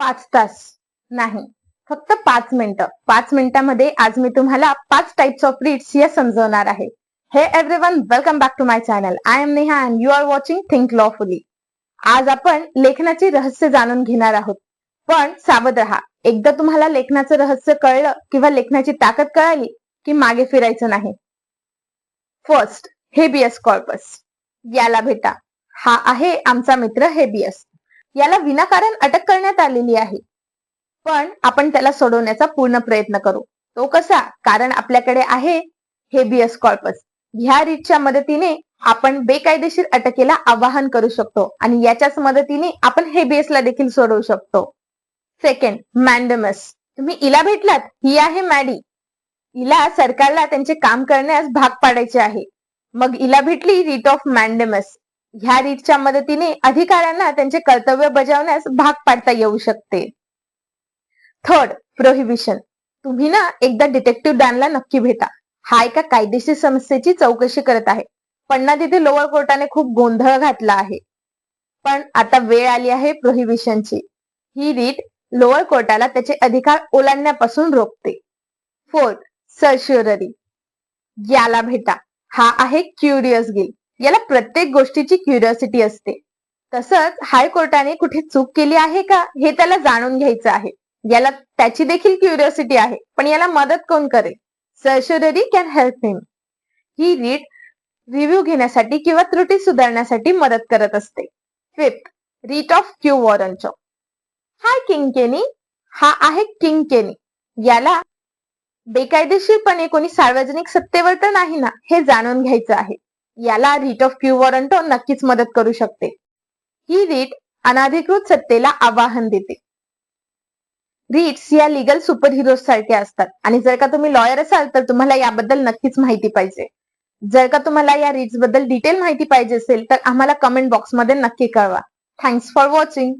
पाच तास. नाही. फक्त पाच मिनिटं. पाच मिनिटांमध्ये आज मी तुम्हाला पाच टाइप्स ऑफ रीड्स या समजवणार आहे. हे everyone welcome back to my channel I am Neha and you are watching think lawfully आज आपण लेखनाचे रहस्य जाणून घेणार आहोत. पण सावध राहा. एकदा तुम्हाला लेखनाचं रहस्य कळलं किंवा लेखनाची ताकद कळाली की मागे फिरायचं नाही. फर्स्ट हेबियस कॉर्पस याला भेटा. हा आहे आमचा मित्र हेबियस याला विनाकारण अटक करण्यात आलेली आहे. पण आपण त्याला सोडवण्याचा पूर्ण प्रयत्न करू. तो कसा? कारण आपल्याकडे आहे हेबियस कॉर्पस. ह्या रीतच्या मदतीने आपण बेकायदेशीर अटकेला आवाहन करू शकतो आणि याच्याच मदतीने आपण हेबियसला देखील सोडवू शकतो. सेकंड मॅन्डमस तुम्ही इला भेटलात? ही आहे मॅडी. इला सरकारला त्यांचे काम करण्यास भाग पाडायचे आहे. मग इला भेटली रीट ऑफ मॅन्डमस ह्या रीतच्या मदतीने अधिकाऱ्यांना त्यांचे कर्तव्य बजावण्यास भाग पाडता येऊ शकते. थर्ड प्रोहिबिशन तुम्ही ना एकदा डिटेक्टिव्ह डॅनला नक्की भेटा. हा एका कायदेशीर समस्येची चौकशी करत आहे. पण ना तिथे लोअर कोर्टाने खूप गोंधळ घातला आहे. पण आता वेळ आली आहे प्रोहिबिशनची ही रीट लोअर कोर्टाला त्याचे अधिकार ओलांडण्यापासून रोखते. फोर्थ सर्श्युररी याला भेटा. हा आहे क्युरियस गिल याला प्रत्येक गोष्टीची क्युरिओसिटी असते. तसंच हायकोर्टाने कुठे चूक केली आहे का हे त्याला जाणून घ्यायचं आहे. याला त्याची देखील क्युरिओसिटी आहे पण याला मदत कोण करेल? Certainly can help him he read review घेण्यासाठी किंवा त्रुटी सुधारण्यासाठी मदत करत असते. फिफ्थ रीट ऑफ क्यू वॉरंचो हाय किंग केनी हा आहे किंग केनी याला बेकायदेशीरपणे कोणी सार्वजनिक सत्तेवर तर नाही ना हे जाणून घ्यायचं आहे. याला रीट ऑफ क्यू वॉरंट नक्कीच मदत करू शकते. ही रीट अनाधिकृत सत्तेला आवाहन देते. रीट्स या लिगल सुपर हिरोज सारख्या असतात. आणि जर का तुम्ही लॉयर असाल तर तुम्हाला याबद्दल नक्कीच माहिती पाहिजे. जर का तुम्हाला या रीट्सबद्दल डिटेल माहिती पाहिजे असेल तर आम्हाला कमेंट बॉक्समध्ये नक्की कळवा. Thanks for watching